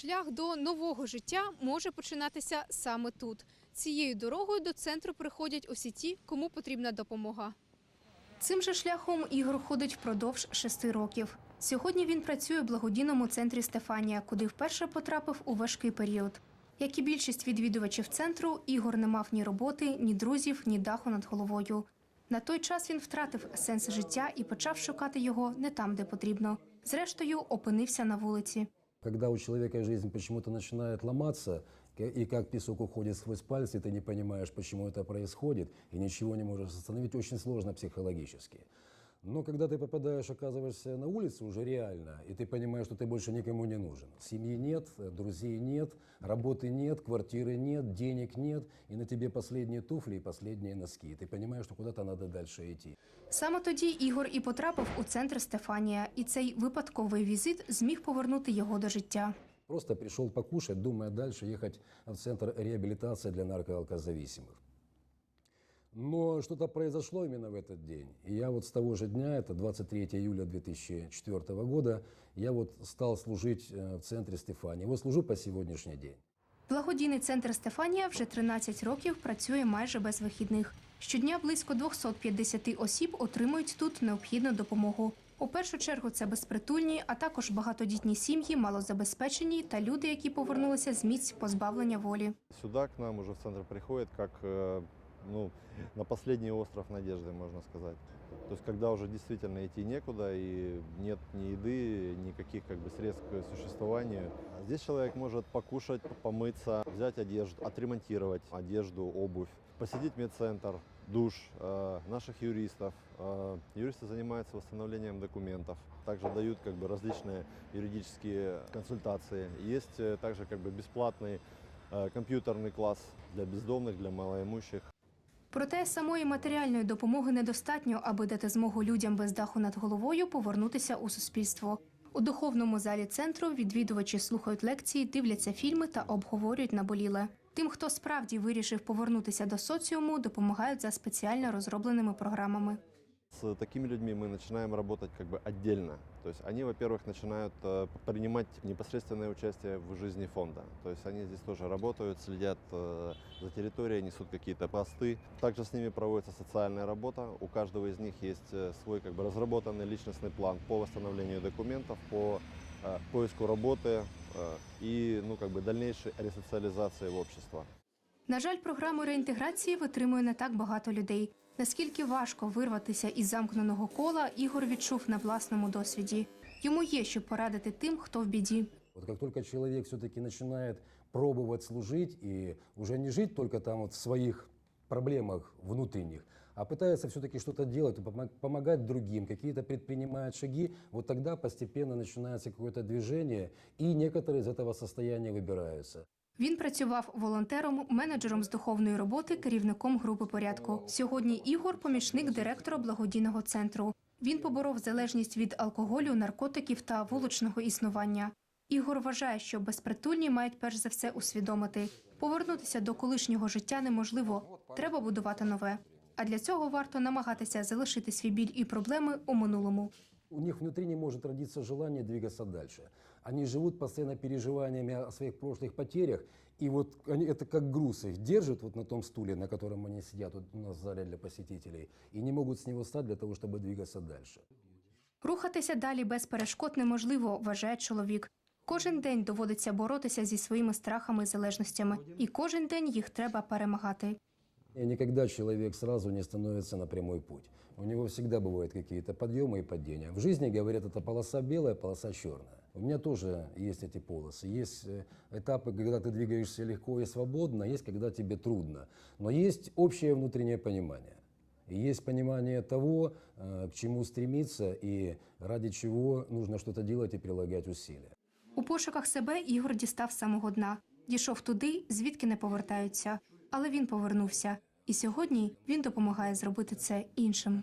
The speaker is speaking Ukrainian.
Шлях до нового життя може починатися саме тут. Цією дорогою до центру приходять усі ті, кому потрібна допомога. Цим же шляхом Ігор ходить впродовж шести років. Сьогодні він працює в благодійному центрі Стефанія, куди вперше потрапив у важкий період. Як і більшість відвідувачів центру, Ігор не мав ні роботи, ні друзів, ні даху над головою. На той час він втратив сенс життя і почав шукати його не там, де потрібно. Зрештою, опинився на вулиці. Когда у человека жизнь почему-то начинает ломаться, к- и как песок уходит сквозь пальцы, ты не понимаешь, почему это происходит, и ничего не можешь остановить, очень сложно психологически. Но когда ты попадаешь, оказываешься на улице уже реально, и ты понимаешь, что ты больше никому не нужен. Семьи нет, э, друзей нет, работы нет, квартиры нет, денег нет, и на тебе последние туфли и последние носки. И ты понимаешь, что куда-то надо дальше идти. Саме тоді Ігор і потрапив у центр Стефанія, і цей випадковий візит зміг повернути його до життя. Просто пришел покушать, думая дальше ехать в центр реабилитации для наркоалкозависимых. Но что-то произошло именно в этот день. И я вот с того же дня, это 23 июля 2004 года, я вот стал служить э, в центре Стефании. Вот служу по сегодняшний день. Благодійний центр Стефанія вже 13 років працює майже без вихідних. Щодня близько 250 осіб отримують тут необхідну допомогу. У першу чергу це безпритульні, а також багатодітні сім'ї, малозабезпечені та люди, які повернулися з місць позбавлення волі. Сюда к нам уже в центр приходит как э, ну, на последний остров надежды, можно сказать. То есть когда уже действительно идти некуда и нет ни еды, никаких как бы средств к существованию. Здесь человек может покушать, помыться, взять одежду, отремонтировать одежду, обувь, посетить медцентр, душ э, наших юристов. Э, юристы занимаются восстановлением документов, также дают как бы различные юридические консультации. Есть э, также как бы бесплатный э, компьютерный класс для бездомных, для малоимущих. Проте самої матеріальної допомоги недостатньо, аби дати змогу людям без даху над головою повернутися у суспільство. У духовному залі центру відвідувачі слухають лекції, дивляться фільми та обговорюють наболіле. Тим, хто справді вирішив повернутися до соціуму, допомагають за спеціально розробленими програмами С такими людьми мы начинаем работать как бы отдельно. То есть они, во-первых, начинают э, принимать непосредственное участие в жизни фонда. То есть они здесь тоже работают, следят э, за территорией, несут какие-то посты. Также с ними проводится социальная работа. У каждого из них есть э, свой как бы разработанный личностный план по восстановлению документов, по э, поиску работы э, и ну, как бы дальнейшей ресоциализации в общество. На жаль, програму реінтеграції витримує не так багато людей. Наскільки важко вирватися із замкненого кола, Ігор відчув на власному досвіді. Йому є що порадити тим, хто в біді. Вот как только человек все-таки начинает пробовать служить и уже не жить только там вот в своих проблемах внутренних, а пытается все-таки что-то делать, и помо- помогать другим, какие-то предпринимает шаги, вот тогда постепенно начинается какое-то движение, и некоторые из этого состояния выбираются. Він працював волонтером, менеджером з духовної роботи, керівником групи порядку. Сьогодні Ігор помічник директора благодійного центру. Він поборов залежність від алкоголю, наркотиків та вуличного існування. Ігор вважає, що безпритульні мають перш за все усвідомити. Повернутися до колишнього життя неможливо. Треба будувати нове. А для цього варто намагатися залишити свій біль і проблеми у минулому У них внутри не может родиться желание двигаться дальше. Они живут постоянно переживаниями о своих прошлых потерях, и вот они, это как груз их держит вот на том стуле, на котором они сидят вот у нас в зале для посетителей, и не могут с него встать для того, чтобы двигаться дальше. Рухатися далі без перешкод неможливо, вважає чоловік. Кожен день доводиться боротися зі своїми страхами і залежностями, і кожен день їх треба перемагати. И никогда человек сразу не становится на прямой путь. У него всегда бывают какие-то подъемы и падения. В жизни, говорят, это полоса белая, полоса черная. У меня тоже есть эти полосы. Есть э, этапы, когда ты двигаешься легко и свободно, есть, когда тебе трудно. Но есть общее внутреннее понимание. И есть понимание того, э, к чему стремиться и ради чего нужно что-то делать и прилагать усилия. У пошуках себе Ігор дістав з самого дна. Дійшов туди, звідки не повертаються. Але він повернувся. І сьогодні він допомагає зробити це іншим.